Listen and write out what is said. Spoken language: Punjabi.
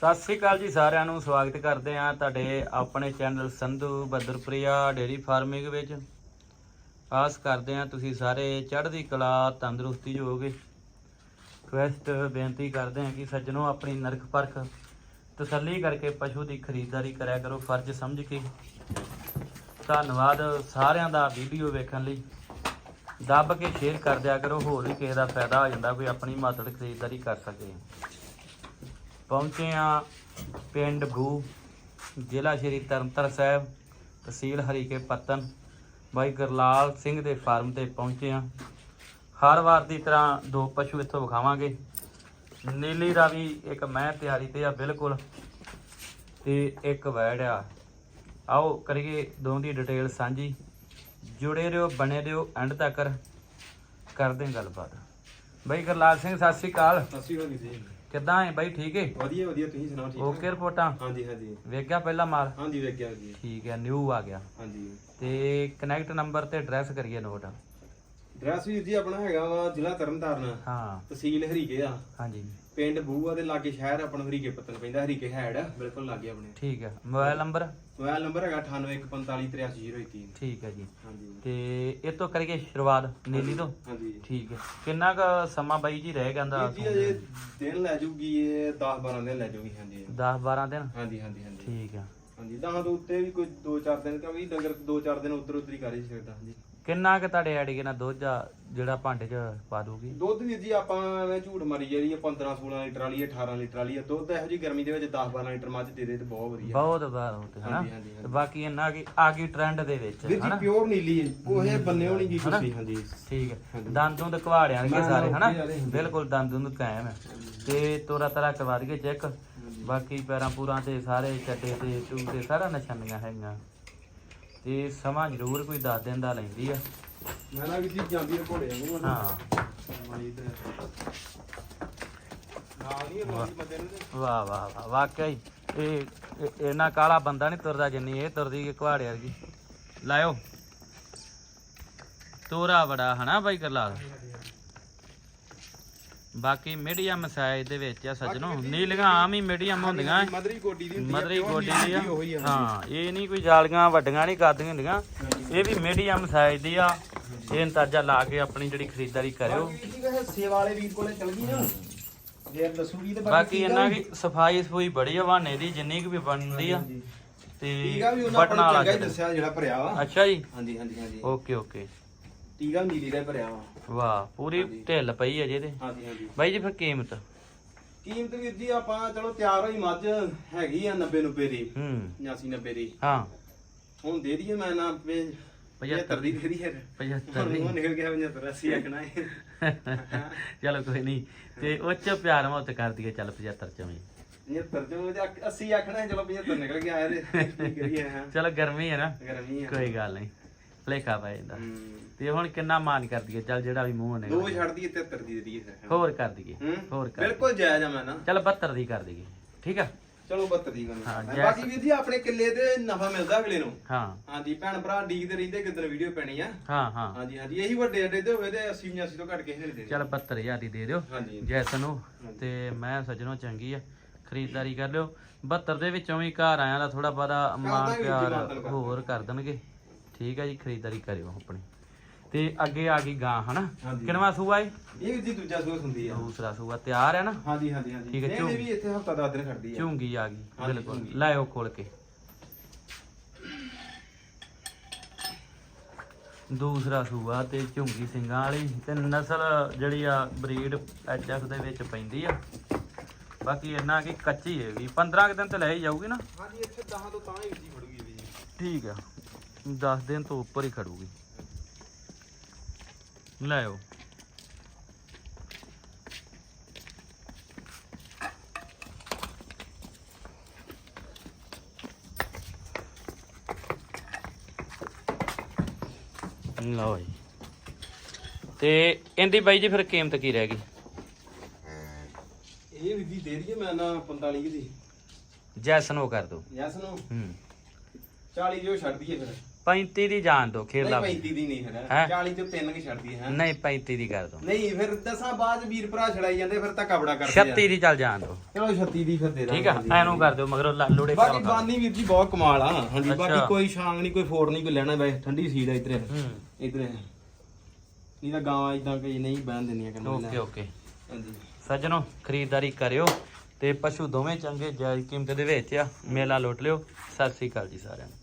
ਸਤਿ ਸ੍ਰੀ ਅਕਾਲ ਜੀ ਸਾਰਿਆਂ ਨੂੰ, ਸਵਾਗਤ ਕਰਦੇ ਹਾਂ ਤੁਹਾਡੇ ਆਪਣੇ ਚੈਨਲ ਸੰਧੂ ਬਦਰਪ੍ਰਿਆ ਡੇਰੀ ਫਾਰਮਿੰਗ ਵਿੱਚ। ਆਸ ਕਰਦੇ ਹਾਂ ਤੁਸੀਂ ਸਾਰੇ ਚੜ੍ਹਦੀ ਕਲਾ, ਤੰਦਰੁਸਤੀ 'ਚ ਹੋਵੋਗੇ ਰਿਕਵੈਸਟ ਬੇਨਤੀ ਕਰਦੇ ਹਾਂ ਕਿ ਸੱਜਣੋ ਆਪਣੀ ਨਰਖ ਪਰਖ ਤਸੱਲੀ ਕਰਕੇ ਪਸ਼ੂ ਦੀ ਖਰੀਦਦਾਰੀ ਕਰਿਆ ਕਰੋ, ਫਰਜ਼ ਸਮਝ ਕੇ। ਧੰਨਵਾਦ ਸਾਰਿਆਂ ਦਾ ਵੀਡੀਓ ਵੇਖਣ ਲਈ। ਦੱਬ ਕੇ ਸ਼ੇਅਰ ਕਰ ਦਿਆ ਕਰੋ, ਹੋਰ ਵੀ ਕਿਸੇ ਦਾ ਫਾਇਦਾ ਹੋ ਜਾਂਦਾ ਕੋਈ ਆਪਣੀ ਮਾਤੜ ਖਰੀਦਦਾਰੀ ਕਰ ਸਕੇ। ਪਹੁੰਚੇ ਆ ਪਿੰਡ ਭੂ, ਜ਼ਿਲ੍ਹਾ ਸ਼੍ਰੀ ਤਰਨਤਾਰਨ ਸਾਹਿਬ, ਤਹਿਸੀਲ ਹਰੀਕੇ ਪੱਤਨ। ਬਾਈ ਗੁਰਲਾਲ ਸਿੰਘ ਦੇ ਫਾਰਮ ਤੇ ਪਹੁੰਚੇ ਆ ਹਰ ਵਾਰ ਦੀ ਤਰ੍ਹਾਂ ਦੋ ਪਸ਼ੂ ਇੱਥੋਂ ਵਿਖਾਵਾਂਗੇ। ਨੀਲੀ ਦਾ ਵੀ ਇੱਕ ਮੈਂ ਤਿਆਰੀ ਤੇ ਆ, ਬਿਲਕੁਲ। ਤੇ ਇੱਕ ਵੈੜ ਆ। ਆਓ ਕਰੀਏ ਦੋਵਾਂ ਦੀ ਡਿਟੇਲ ਸਾਂਝੀ। ਜੁੜੇ ਰਹੋ, ਬਣੇ ਰਹੋ, ਐਂਡ ਤੱਕ ਕਰਦੇ ਗੱਲਬਾਤ। ਬਾਈ ਗੁਰਲਾਲ ਸਿੰਘ, ਸਤਿ ਸ੍ਰੀ ਅਕਾਲ। ਸਸੀ ਹੋਣੀ ਜੀ। ਕਿੱਦਾਂ ਹੈ ਬਾਈ ਠੀਕ ਹੈ ਵਧੀਆ ਵਧੀਆ ਤੁਸੀਂ ਸੁਣਾਓ ਠੀਕ ਓਕੇ ਰਿਪੋਰਟਾਂ ਹਾਂਜੀ ਹਾਂਜੀ। ਵੇਖਿਆ ਪਹਿਲਾ ਮਾਲ? ਹਾਂਜੀ ਵੇਖਿਆ ਜੀ ਠੀਕ ਹੈ ਨਿਊ ਆ ਗਿਆ। ਹਾਂਜੀ। ਤੇ ਕਨੈਕਟ ਨੰਬਰ ਤੇ ਐਡਰੈਸ ਕਰੀਏ ਨੋਟ ਡਰੈਸ ਵੀ ਜੀ ਆਪਣਾ ਹੈਗਾ ਵਾ ਜ਼ਿਲ੍ਹਾ ਤਰਨਤਾਰਨ। ਹਾਂ। ਤਹਿਸੀਲ ਹਰੀਕੇ ਆ। ਹਾਂਜੀ। ਪਿੰਡ ਬੂਆ ਦੇ ਲਾਗੇ ਸ਼ਹਿਰ ਆਪਣਾ ਹਰੀਕੇ ਪੱਤਨ ਪੈਂਦਾ ਹਰੀਕੇ ਹੈਡ ਆ, ਬਿਲਕੁਲ ਲਾਗੇ ਆਪਣੇ। ਠੀਕ ਹੈ ਮੋਬਾਈਲ ਨੰਬਰ? ਮੋਬਾਈਲ ਨੰਬਰ ਹੈਗਾ 9815433023 ਠੀਕ ਹੈ ਜੀ। ਹਾਂਜੀ। ਤੇ ਇਹ ਤੋਂ ਕਰੀਏ ਸ਼ੁਰੂਆਤ ਨੀਲੀ ਤੋਂ? ਹਾਂਜੀ। ਠੀਕ ਹੈ ਕਿੰਨਾ ਕੁ ਸਮਾਂ ਬਾਈ ਜੀ ਰਹਿ ਜਾਂਦਾ ਜੀ ਅਜੇ ਦਿਨ ਲੈ ਜੂਗੀ ਇਹ 10 12 ਦਿਨ ਲੈ ਜੂਗੀ ਹਾਂਜੀ। 10 12 ਦਿਨ? ਹਾਂਜੀ ਹਾਂਜੀ ਹਾਂਜੀ। ਠੀਕ ਆ। ਹਾਂਜੀ ਦਹਾਂ ਤੋਂ ਉੱਤੇ ਵੀ ਕੋਈ 2-4 ਦਿਨ ਕਿਉਂਕਿ ਡੰਗਰ 2-4 ਦਿਨ ਉੱਧਰ ਉੱਧਰ ਹੀ ਕਰ ਹੀ ਸਕਦਾ ਹਾਂਜੀ। ਕਿੰਨਾ ਕੁ ਤੁਹਾਡੇ ਐਡੀਕੇ ਨਾਲ ਦੁੱਧ ਆ ਜਿਹੜਾ ਭਾਂਡੇ 'ਚ ਪਾ ਦੂਗੀ ਦੁੱਧ ਵੀ ਜੀ ਆਪਾਂ ਐਵੇਂ ਝੂਠ ਮਾਰੀ ਜਿਹੜੀ 15 16 ਲੀਟਰ ਵਾਲੀ 18 ਲੀਟਰ ਵਾਲੀ ਆ। ਦੁੱਧ ਇਹੋ ਜੀ ਗਰਮੀ ਦੇ ਵਿੱਚ 10 12 ਲੀਟਰ ਮੱਝ ਦੇ ਦੇ ਤੇ ਬਹੁਤ ਵਧੀਆ। ਬਹੁਤ ਬਹੁਤ ਹਨਾ? ਹਾਂਜੀ, ਹਾਂਜੀ, ਤੇ ਬਾਕੀ ਇੰਨਾ ਕਿ ਆ ਗਈ ਟ੍ਰੈਂਡ ਦੇ ਵਿੱਚ ਵੀਰ ਜੀ ਹਨਾ? ਪਿਓਰ ਨੀਲੀ ਹੈ। ਕੋਹੇ ਬੰਨੇ ਹੋਣੀ ਕੀ? ਕੁਛ ਹਾਂਜੀ। ਠੀਕ ਹੈ। ਦੰਦ ਦੁੰਦ ਘਵਾੜਿਆਂ ਦੇ ਨਾ, ਸਾਰੇ ਨਾ, ਹਨਾ। ਬਿਲਕੁਲ ਦੰਦ ਦੁੰਦ ਕਾਇਮ ਹੈ। ਤੇ ਤੋਰਾ ਤਰਾ ਕਰਵਾ ਦਈਏ ਚੈੱਕ। ਬਾਕੀ ਪੈਰਾਂ ਪੂਰਾਂ ਤੇ ਸਾਰੇ ਚੱਟੇ ਤੇ ਟੂ ਤੇ ਸਾਰਾ ਨਿਸ਼ਾਨੀਆਂ ਹੈਗੀਆਂ। ਤੇ ਸਮਾਂ ਜ਼ਰੂਰ ਕੋਈ 10 ਦਿਨ ਦਾ ਲੈਂਦੀ ਆ। ਮੈਂ ਨਾ ਜੀ ਜਾਂਦੀ ਹੈ ਘੋੜੇ ਵਾਂਗੂ ਹਾਂ। ਮਾਈ ਤੇ ਨਾਲ ਨਹੀਂ ਮਾਰੀ ਬੰਦੇ ਨੂੰ ਤੇ। ਵਾਹ ਵਾਹ ਵਾਹ ਵਾਕਈ ਇਹ ਇਹ- ਇਹਨਾਂ ਕਾਲਾ ਬੰਦਾ ਨਹੀਂ ਤੁਰਦਾ ਜਿੰਨੀ ਇਹ ਤੁਰਦੀ ਕਿ ਘਵਾੜੇ ਵਰਗੀ। ਲਾਇਓ। ਤੋਰਾ ਬੜਾ ਹਨਾ ਬਾਈ ਕਰਲਾਲ? ਬਾਕੀ ਮੀਡੀਅਮ ਸਾਈਜ਼ ਦੇ ਵਿੱਚ ਆ ਸੱਜਣੋ। ਨੀਲੀਆਂ ਆਮ ਹੀ ਮੀਡੀਅਮ ਹੁੰਦੀਆਂ। ਮਦਰੀ ਗੋਡੀ ਦੀ ਹੁੰਦੀ ਮਦਰੀ ਗੋਡੀ ਦੀ ਆ। ਹਾਂ ਇਹ ਨਹੀਂ ਕੋਈ ਜਾਲੀਆਂ ਵੱਡੀਆਂ ਨਹੀਂ ਕਰਦੀਆਂ ਹੁੰਦੀਆਂ। ਇਹ ਵੀ ਮੀਡੀਅਮ ਸਾਈਜ਼ ਦੀ ਆ। ਇਹ ਅੰਦਾਜ਼ਾ ਲਾ ਕੇ ਆਪਣੀ ਜਿਹੜੀ ਖਰੀਦਦਾਰੀ ਕਰਿਓ। ਬਾਕੀ ਵੀਰ ਜੀ ਵੈਸੇ ਸੇਵਾ ਵਾਲੇ ਵੀਰ ਕੋਲੇ ਚਲ ਗਈ ਨਾ। ਫੇਰ ਦੱਸੂਗੀ ਤੇ ਬਾਕੀ ਠੀਕ ਆ। ਇਹਨਾਂ। ਦੀ ਸਫ਼ਾਈ ਸਫੂਈ ਬੜੀ ਆ ਵਾਨੇ ਦੀ ਜਿੰਨੀ ਕੁ ਵੀ ਬਣਦੀ ਆ। ਤੇ ਬਟਨ ਵਾਲਾ। ਦੱਸਿਆ ਜਿਹੜਾ ਭਰਿਆ ਵਾ। ਅੱਛਾ ਜੀ। ਹਾਂਜੀ ਹਾਂਜੀ ਹਾਂਜੀ। Okay okay. ਵੀ ਨੀਲੀ ਦਾ ਭਰਿਆ ਵਾ। ਵਾਹ ਪੂਰੀ। ਢਿੱਲ ਪਈ ਹੈ ਜਿਹਦੇ ਹਾਂਜੀ ਹਾਂਜੀ। ਬਾਈ ਜੀ ਫਿਰ ਕੀਮਤ? ਕੀਮਤ ਵੀਰ ਜੀ ਆਪਾਂ ਚਲੋ ਤਿਆਰ ਹੋਈ ਮੱਝ ਹੈਗੀ ਆ 90 90 ਦੀ ਹੂੰ। 89 90 ਦੀ। ਹਾਂ। ਹੁਣ ਦੇ ਦਈਏ ਮੈਂ ਨਾ 75 ਦੀ ਦੇ ਦਈਏ। 75 ਹੁਣ ਨਹੀਂ ਮੂੰਹ ਨਿਕਲ ਗਿਆ 75 80 ਆਖਣਾ ਹੈ। ਚਲੋ ਕੋਈ ਨਹੀਂ। ਤੇ ਉੱਚ ਪਿਆਰ ਮੁਹੱਬਤ ਕਰ ਦਈਏ ਚੱਲ 75 ਚ ਵੀ। 75 ਚੋਂ ਤੇ 80 ਆਖਣਾ ਚਲੋ 75 ਨਿਕਲ ਗਿਆ ਇਹਦੇ ਚਲੋ ਗਰਮੀ ਹੈ ਨਾ। ਗਰਮੀ ਕੋਈ ਗੱਲ ਨਹੀਂ। ਭਲੇਖਾ ਪੈ ਜਾਂਦਾ। ਹੂੰ। ਤੇ ਹੁਣ ਕਿੰਨਾ ਮਾਨ ਕਰ ਦਈਏ ਚੱਲ ਜਿਹੜਾ ਵੀ ਮੂੰਹ ਨੇ ਦੋ ਛੱਡ ਦਈਏ 73 ਦੀ ਫਿਰ ਹੋਰ ਕਰ ਦਈਏ ਹੂੰ। ਹੋਰ ਕਰ ਬਿਲਕੁਲ ਜਾਇਜ਼ ਆ ਮੈਂ ਨਾ। ਚੱਲ 72 ਦੀ ਕਰ ਦਈਏ ਠੀਕ ਆ? ਚਲੋ 72 ਦੀ ਗੱਲ ਹਾਂ, ਬਾਕੀ ਵੀਰ ਜੀ ਆਪਣੇ ਕਿੱਲੇ ਤੇ ਨਫਾ ਮਿਲਦਾ ਅਗਲੇ ਨੂੰ। ਹਾਂ। ਹਾਂਜੀ ਭੈਣ ਭਰਾ ਡੀਕਦੇ ਰਹਿੰਦੇ ਕਿਦਾਂ ਵੀਡੀਓ ਪੈਣੀ ਆ। ਹਾਂ ਹਾਂ। ਹਾਂਜੀ ਹਾਂਜੀ ਇਹੀ ਵੱਡੇ ਅੱਡੇ ਤੇ ਹੋਵੇ ਤੇ 80 85 ਤੋਂ ਘੱਟ ਕਿਸੇ ਨੇ ਦੇਣੀ। ਚੱਲ 72000 ਦੀ ਦੇ ਦਿਓ ਹਾਂਜੀ ਜੈਸਨ ਨੂੰ। ਤੇ ਮੈਂ ਸੱਜਣੋਂ ਚੰਗੀ ਆ ਖਰੀਦਦਾਰੀ ਕਰ ਲਿਓ। 72 ਦੇ ਵਿੱਚੋਂ ਵੀ ਘਰ ਆਇਆਂ ਦਾ ਥੋੜਾ ਬਾਦਾ ਮਾਨ ਪਿਆਰ ਹੋਰ ਕਰ ਦੇਣਗੇ। ਠੀਕ ਆ ਜੀ ਖਰੀਦਦਾਰੀ ਕਰਿਓ ਆਪਣੀ। ਤੇ ਅੱਗੇ ਆ ਗਈ ਗਾਂ ਹਨਾ? ਹਾਂਜੀ। ਕਿਨਵਾ ਸੂਆ ਏ? ਇਹ ਵੀ ਜੀ ਦੂਜਾ ਸੂਆ ਹੁੰਦੀ ਆ। ਦੂਸਰਾ ਸੂਆ ਤਿਆਰ ਹੈ ਨਾ? ਹਾਂਜੀ ਹਾਂਜੀ ਹਾਂਜੀ। ਠੀਕ ਹੈ, ਇਹਨੇ ਝੂਮ। ਵੀ ਇੱਥੇ ਹਫਤਾ 10 ਦਿਨ ਖੜਦੀ ਆ। ਝੂੰਗੀ ਆ ਗਈ ਹਾਂਜੀ, ਬਿਲਕੁਲ। ਝੂੰਗੀ। ਲਾਇਓ ਖੋਲ ਕੇ। ਦੂਸਰਾ ਸੂਆ ਤੇ ਝੁੰਗੀ ਸਿੰਘਾਂ ਵਾਲੀ। ਤੇ ਨਸਲ ਜਿਹੜੀ ਆ ਬਰੀਡ ਐਚਐਫ ਦੇ ਵਿੱਚ ਪੈਂਦੀ ਆ। ਬਾਕੀ ਇੰਨਾ ਕਿ ਕੱਚੀ ਹੈ ਵੀ 15 ਕੁ ਦਿਨ ਤੇ ਲੈ ਹੀ ਜਾਊਗੀ ਨਾ। ਹਾਂਜੀ ਇੱਥੇ 10 ਤੋਂ ਤਾਂ ਹੀ ਜੀ ਫੜੂਗੀ ਵੀ ਜੀ। ਠੀਕ ਆ। 10 ਦਿਨ ਤੋਂ ਉੱਪਰ ਹੀ ਖੜੂਗੀ। ਲਾਇਓ ਲਓ ਜੀ ਤੇ ਇਹਦੀ ਬਾਈ ਜੀ ਫਿਰ ਕੀਮਤ ਕੀ ਰਹਿ ਗਈ? ਇਹ ਵੀ ਦੇ ਦਈਏ ਮੈਂ ਨਾ 45 ਦੀ। ਜੈਸਨ ਉਹ ਕਰ ਦੋ ਯੈਸ ਨੂੰ ਹੂੰ। 40 ਜੋ ਛੱਡ ਦਈਏ ਫਿਰ। 35 ਦੀ ਜਾਣ ਦੋ ਖੇਲਾ ਨਹੀਂ 35 ਦੀ ਨਹੀਂ ਹੈਂ? ਫਿਰ 40 ਤੇ ਤਿੰਨ ਕੀ ਛੱਡਦੀ ਹੈ ਨਹੀਂ 35 ਦੀ ਕਰ ਦੋ ਨਹੀਂ ਫਿਰ ਦਸਾਂ ਬਾਅਦ ਵੀਰ ਭਰਾ ਛੜਾਈ ਜਾਂਦੇ ਫਿਰ ਧੱਕਾ ਬੜਾ ਕਰਦੇ 36 ਦੀ ਚੱਲ ਜਾਣ ਦੋ ਚਲੋ 36 ਦੀ ਫਿਰ ਦੇ ਦਾਂਗੇ ਠੀਕ ਆ ਐਨੂੰ ਕਰ ਦਿਓ ਮਗਰੋਂ ਲਾਲੂੜੇ ਬਾਕੀ ਬਾਨੀ ਵੀਰ ਜੀ ਬਹੁਤ ਕਮਾਲ ਆ। ਹਾਂਜੀ। ਬਾਕੀ ਕੋਈ ਛਾਂਗ ਨਹੀਂ ਕੋਈ ਫੋੜ ਨਹੀਂ ਕੋਈ ਲੈਣਾ ਵੈਸੇ ਠੰਡੀ ਸੀਲ ਆ ਇਧਰ। ਇਧਰ। ਨਹੀਂ ਤਾਂ ਗਾਵਾਂ ਇਦਾਂ ਕਈ ਨਹੀਂ ਬਹਿਣ ਦਿੰਦੀਆਂ ਕਹਿੰਦੇ ਓਕੇ ਓਕੇ। ਹਾਂਜੀ। ਸੱਜਣੋ ਖਰੀਦਦਾਰੀ ਕਰਿਓ ਤੇ ਪਸ਼ੂ ਦੋਵੇਂ ਚੰਗੇ ਜਾਇਜ਼ ਕੀਮਤ ਦੇ ਵਿੱਚ ਆ। ਮੇਲਾ ਲੁੱਟ ਲਿਓ। ਸਤਿ ਸ੍ਰੀ ਅਕਾਲ ਜੀ ਸਾਰਿਆਂ ਨੂੰ।